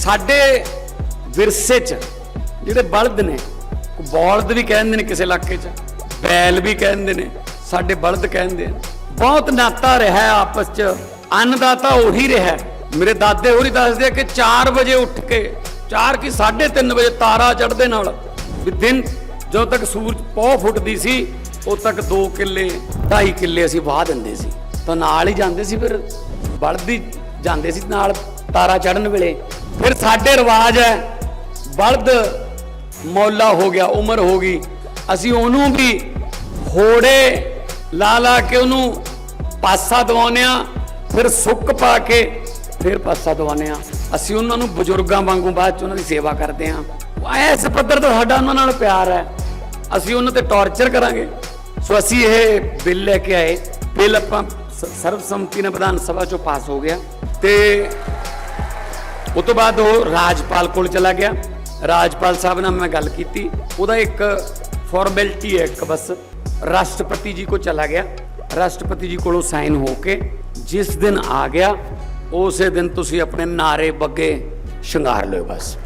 ਸਾਡੇ ਵਿਰਸੇ 'ਚ ਜਿਹੜੇ ਬਲਦ ਨੇ ਬੌਲਦ ਵੀ ਕਹਿੰਦੇ ਨੇ ਕਿਸੇ ਇਲਾਕੇ 'ਚ, ਬੈਲ ਵੀ ਕਹਿੰਦੇ ਨੇ, ਸਾਡੇ ਬਲਦ ਕਹਿੰਦੇ ਨੇ। ਬਹੁਤ ਨਾਤਾ ਰਿਹਾ ਆਪਸ 'ਚ, ਅੰਨਦਾਤਾ ਉਹੀ ਰਿਹਾ। ਮੇਰੇ ਦਾਦੇ ਹੋਰੀ ਦੱਸਦੇ ਆ ਕਿ 4 ਵਜੇ ਉੱਠ ਕੇ 4 ਕੀ 3:30 ਵਜੇ ਤਾਰਾ ਚੜ੍ਹਦੇ ਨਾਲ, ਵੀ ਦਿਨ ਜਦੋਂ ਤੱਕ ਸੂਰਜ ਪੌ ਫੁੱਟਦੀ ਸੀ, ਉਦੋਂ ਤੱਕ 2 ਕਿੱਲੇ 2.5 ਕਿੱਲੇ ਅਸੀਂ ਵਾਹ ਦਿੰਦੇ ਸੀ। ਤਾਂ ਨਾਲ ਹੀ ਜਾਂਦੇ ਸੀ ਫਿਰ, ਬਲਦੀ ਜਾਂਦੇ ਸੀ ਨਾਲ ਤਾਰਾ ਚੜਨ ਵੇਲੇ। ਫਿਰ ਸਾਡੇ ਰਿਵਾਜ ਹੈ, ਬਲਦ ਮੌਲਾ ਹੋ ਗਿਆ, ਉਮਰ ਹੋ ਗਈ। ਅਸੀਂ ਉਹਨੂੰ ਵੀ ਹੋੜੇ ਲਾ ਲਾ ਕੇ ਉਹਨੂੰ ਪਾਸਾ ਦਵਾਉਂਦੇ ਆ ਫਿਰ ਸੁੱਕ ਪਾ ਕੇ ਫਿਰ ਪਾਸਾ ਦਵਾਉਂਦੇ ਆ ਅਸੀਂ ਉਹਨਾਂ ਨੂੰ ਬਜ਼ੁਰਗਾਂ ਵਾਂਗੂ ਬਾਅਦ ਚ ਉਹਨਾਂ ਦੀ ਸੇਵਾ ਕਰਦੇ ਆ ਐਸ ਪੱਧਰ ਤੋਂ ਸਾਡਾ ਉਹਨਾਂ ਨਾਲ ਪਿਆਰ ਹੈ। ਅਸੀਂ ਉਹਨਾਂ ਤੇ ਟੌਰਚਰ ਕਰਾਂਗੇ। ਸੋ ਅਸੀਂ ਇਹ ਬਿੱਲ ਲੈ ਕੇ ਆਏ। ਬਿੱਲ ਆਪਾਂ ਸ- ਸਰਬਸੰਮਤੀ ਨਾਲ ਵਿਧਾਨ ਸਭਾ ਚੋਂ ਪਾਸ ਹੋ ਗਿਆ। ਤੇ ਉਸ ਤੋਂ ਬਾਅਦ ਉਹ ਰਾਜਪਾਲ ਕੋਲ ਚਲਾ ਗਿਆ। ਰਾਜਪਾਲ ਸਾਹਿਬ ਨਾਲ ਮੈਂ ਗੱਲ ਕੀਤੀ। ਉਹਦਾ ਇੱਕ ਫਾਰਮੈਲਿਟੀ ਹੈ, ਇੱਕ ਬਸ। ਰਾਸ਼ਟਰਪਤੀ ਜੀ ਕੋ ਚਲਾ ਗਿਆ। ਰਾਸ਼ਟਰਪਤੀ ਜੀ ਕੋਲੋਂ ਸਾਈਨ ਹੋ ਕੇ ਜਿਸ ਦਿਨ ਆ ਗਿਆ, ਉਸੇ ਦਿਨ ਤੁਸੀਂ ਆਪਣੇ ਨਾਰੇ ਬੱਗੇ ਸ਼ਿੰਗਾਰ ਲਿਓ ਬਸ।